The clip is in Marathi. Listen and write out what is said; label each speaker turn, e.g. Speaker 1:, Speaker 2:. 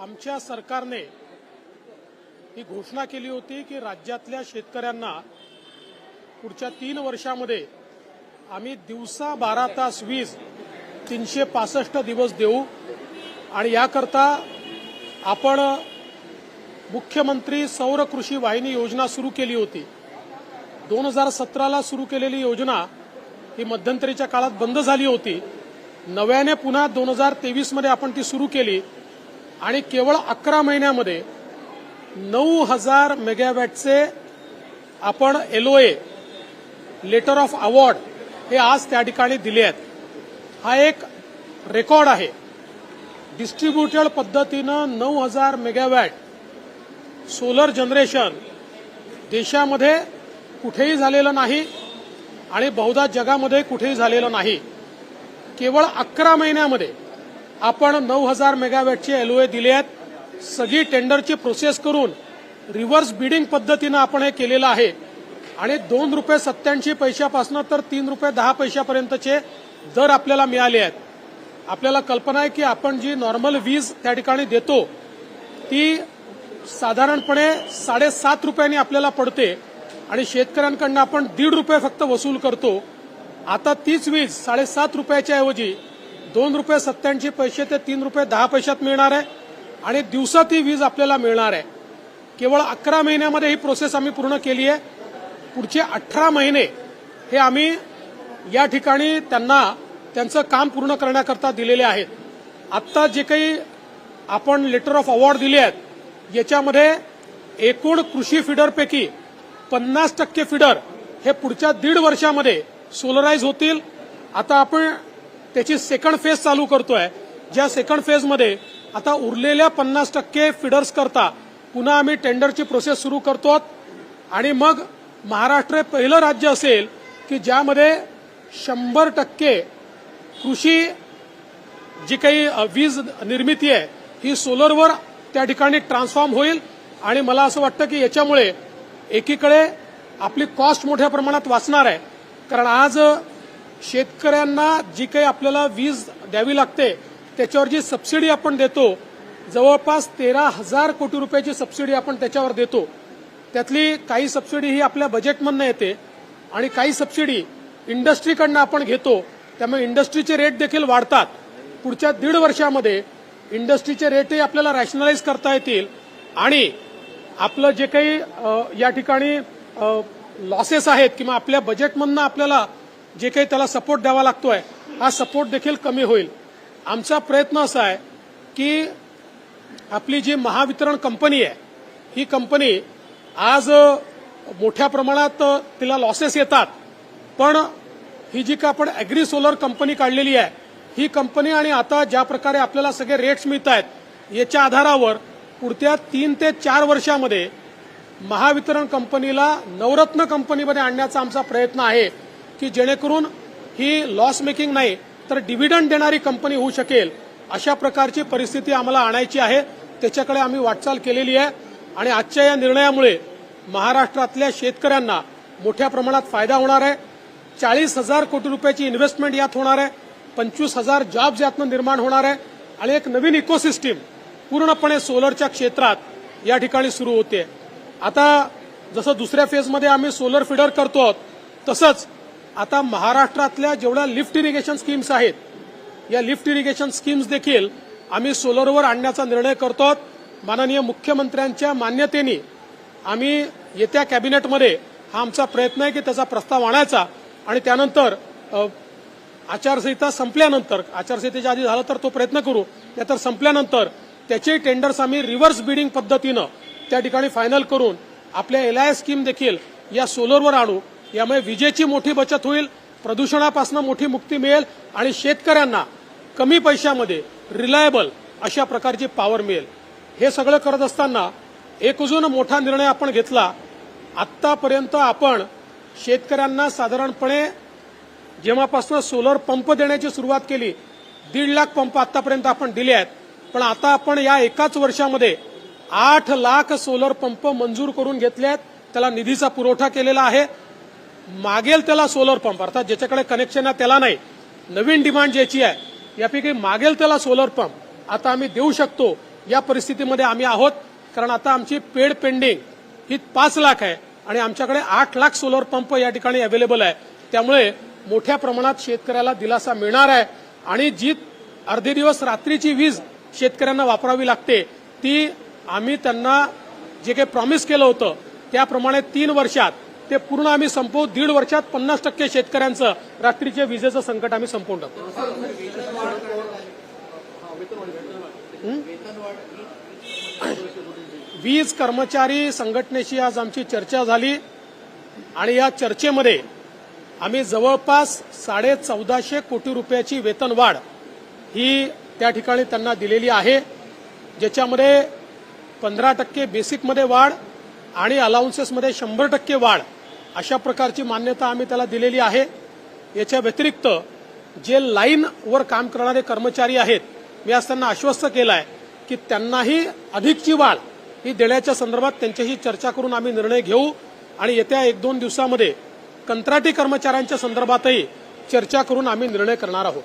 Speaker 1: आमच्या सरकारने ही घोषणा केली होती की राज्यातल्या शेतकऱ्यांना पुढच्या तीन वर्षामध्ये आम्ही दिवसा बारा तास वीज तीनशे पासष्ट दिवस देऊ. आणि याकरता आपण मुख्यमंत्री सौर कृषी वाहिनी योजना सुरू केली होती. दोन हजार सतराला सुरू केलेली योजना ही मध्यंतरीच्या काळात बंद झाली होती. नव्याने पुन्हा दोन हजार तेवीसमध्ये आपण ती सुरू केली. आणि केवळ अकरा महिन्यामध्ये नऊ हजार मेगावॅटचे आपण एलओए लेटर ऑफ अवॉर्ड हे आज त्या ठिकाणी दिले आहेत. हा एक रेकॉर्ड आहे. डिस्ट्रीब्युटेड पद्धतीनं नऊ हजार मेगावॅट सोलर जनरेशन देशामध्ये कुठेही झालेलं नाही आणि बहुधा जगामध्ये कुठेही झालेलं नाही. केवळ अकरा महिन्यामध्ये आपण नऊ हजार मेगावॅटचे एलओए दिले आहेत. सगळी टेंडरची प्रोसेस करून रिव्हर्स बिडिंग पद्धतीनं आपण हे केलेलं आहे. आणि दोन रुपये सत्याऐंशी पैशापासून तर तीन रुपये दहा पैशापर्यंतचे दर आपल्याला मिळाले आहेत. आपल्याला कल्पना आहे की आपण जी नॉर्मल वीज त्या ठिकाणी देतो ती साधारणपणे साडेसात रुपयांनी आपल्याला पडते आणि शेतकऱ्यांकडनं आपण दीड रुपये फक्त वसूल करतो. आता तीच वीज साडेसात रुपयाच्या ऐवजी दोन रुपये सत्त्याऐंशी पैसे ते तीन रुपये दहा पैशात मिळणार आहे आणि दिवसा ती वीज आपल्याला मिळणार आहे. केवळ अकरा महिन्यामध्ये ही प्रोसेस आम्ही पूर्ण केली आहे. पुढचे अठरा महिने हे आम्ही या ठिकाणी त्यांना त्यांचं काम पूर्ण करण्याकरता दिलेले आहेत. आत्ता जे काही आपण लेटर ऑफ अवॉर्ड दिले आहेत याच्यामध्ये एकूण कृषी फिडरपैकी पन्नास टक्के फिडर हे पुढच्या दीड वर्षामध्ये सोलराईज होतील. आता आपण त्याची सेकंड फेज चालू करतोय. ज्या सेकंड फेजमध्ये आता उरलेल्या पन्नास टक्के फिडर्स करता पुन्हा आम्ही टेंडरची प्रोसेस सुरू करतो आणि मग महाराष्ट्र हे पहिलं राज्य असेल की ज्यामध्ये शंभर टक्के कृषी जी काही वीज निर्मिती आहे ही सोलरवर त्या ठिकाणी ट्रान्सफॉर्म होईल. आणि मला असं वाटतं की याच्यामुळे एकीकडे आपली कॉस्ट मोठ्या प्रमाणात वाचणार आहे. कारण आज शेतकऱ्यांना जी काही आपल्याला वीज द्यावी लागते त्याच्यावर जी सबसिडी आपण देतो जवळपास तेरा हजार कोटी रुपयाची सबसिडी आपण त्याच्यावर देतो. त्यातली काही सबसिडी ही आपल्या बजेटमधनं येते आणि काही सबसिडी इंडस्ट्रीकडनं आपण घेतो त्यामुळे इंडस्ट्रीचे रेट देखील वाढतात. पुढच्या दीड वर्षामध्ये इंडस्ट्रीचे रेटही आपल्याला रॅशनलाइज करता येतील आणि आपलं जे काही या ठिकाणी लॉसेस आहेत किंवा आपल्या बजेटमधनं आपल्याला जे काही त्याला सपोर्ट द्यावा लागतोय हा सपोर्ट देखील कमी होईल. आमचा प्रयत्न असा आहे की आपली जी महावितरण कंपनी आहे ही कंपनी आज मोठ्या प्रमाणात तिला लॉसेस येतात. पण ही जी का आपण अॅग्री सोलर कंपनी काढलेली आहे ही कंपनी आणि आता ज्या प्रकारे आपल्याला सगळे रेट्स मिळत आहेत याच्या आधारावर पुढच्या तीन ते चार वर्षामध्ये महावितरण कंपनीला नवरत्न कंपनीमध्ये आणण्याचा आमचा प्रयत्न आहे. की जेणेकरून ही लॉस मेकिंग नाही तर डिव्हिडंड देणारी कंपनी होऊ शकेल. अशा प्रकारची परिस्थिती आम्हाला आणायची आहे. त्याच्याकडे आम्ही वाटचाल केलेली आहे. आणि आजच्या या निर्णयामुळे महाराष्ट्रातल्या शेतकऱ्यांना मोठ्या प्रमाणात फायदा होणार आहे. चाळीस हजार कोटी रुपयाची इन्व्हेस्टमेंट यात होणार आहे. पंचवीस हजार जॉब्स यातनं निर्माण होणार आहे. आणि एक नवीन इकोसिस्टीम पूर्णपणे सोलरच्या क्षेत्रात या ठिकाणी सुरू होते. आता जसं दुसऱ्या फेजमध्ये आम्ही सोलर फिडर करतो तसंच आता महाराष्ट्रातल्या जेवढ्या लिफ्ट इरिगेशन स्कीम्स आहेत या लिफ्ट इरिगेशन स्कीम्स देखील आम्ही सोलरवर आणण्याचा निर्णय करतो माननीय मुख्यमंत्र्यांच्या मान्यतेने आम्ही येत्या कॅबिनेटमध्ये हा आमचा प्रयत्न आहे की त्याचा प्रस्ताव आणायचा आणि त्यानंतर आचारसंहिता संपल्यानंतर आचारसंहितेच्या आधी झालं तर तो प्रयत्न करू. तर संपल्यानंतर त्याचे टेंडर्स आम्ही रिव्हर्स बिडिंग पद्धतीनं त्या ठिकाणी फायनल करून आपल्या एल आय स्कीम देखील या सोलरवर आणू. यामुळे विजेची मोठी बचत होईल प्रदूषणापासून मोठी मुक्ती मिळेल आणि शेतकऱ्यांना कमी पैशामध्ये रिलायबल अशा प्रकारची पॉवर मिळेल. हे सगळं करत असताना एक अजून मोठा निर्णय आपण घेतला. आत्तापर्यंत आपण शेतकऱ्यांना साधारणपणे जेव्हापासून सोलर पंप देण्याची सुरुवात केली दीड लाख पंप आतापर्यंत आपण दिले आहेत. पण आता आपण या एकाच वर्षामध्ये आठ लाख सोलर पंप मंजूर करून घेतले आहेत. त्याला निधीचा पुरवठा केलेला आहे. मागेल त्याला सोलर पंप अर्थात ज्याच्याकडे कनेक्शन आहे त्याला नाही. नवीन डिमांड ज्याची आहे यापैकी मागेल त्याला सोलर पंप आता आम्ही देऊ शकतो. या परिस्थितीमध्ये आम्ही आहोत. कारण आता आमची पेड पेंडिंग ही पाच लाख आहे आणि आमच्याकडे आठ लाख सोलर पंप या ठिकाणी अवेलेबल आहे. त्यामुळे मोठ्या प्रमाणात शेतकऱ्याला दिलासा मिळणार आहे. आणि जी अर्धे दिवस रात्रीची वीज शेतकऱ्यांना वापरावी लागते ती आम्ही त्यांना जे काही प्रॉमिस केलं होतं त्याप्रमाणे तीन वर्षात ते पूर्ण आम्ही संपवू. दीड वर्षात पन्नास टक्के शेतकऱ्यांचं रात्रीच्या विजेचं संकट आम्ही संपवून टाकू. वीज कर्मचारी संघटनेशी आज आमची चर्चा झाली. आणि या चर्चेमध्ये आम्ही जवळपास साडे चौदाशे कोटी रुपयाची वेतनवाढ ही त्या ठिकाणी त्यांना दिलेली आहे. ज्याच्यामध्ये पंधरा टक्के बेसिकमध्ये वाढ आणि अलाउन्सेसमध्ये शंभर टक्के वाढ अशा प्रकारची मान्यता आम्ही त्याला दिलेली आहे. याच्या व्यतिरिक्त जे लाईनवर काम करणारे कर्मचारी आहेत मी आज त्यांना आश्वस्त केलं आहे की त्यांनाही अधिकची वाढ ही देण्याच्या संदर्भात त्यांच्याशी चर्चा करून आम्ही निर्णय घेऊ आणि येत्या एक दोन दिवसामध्ये कंत्राटी कर्मचाऱ्यांच्या संदर्भातही चर्चा करून आम्ही निर्णय करणार आहोत.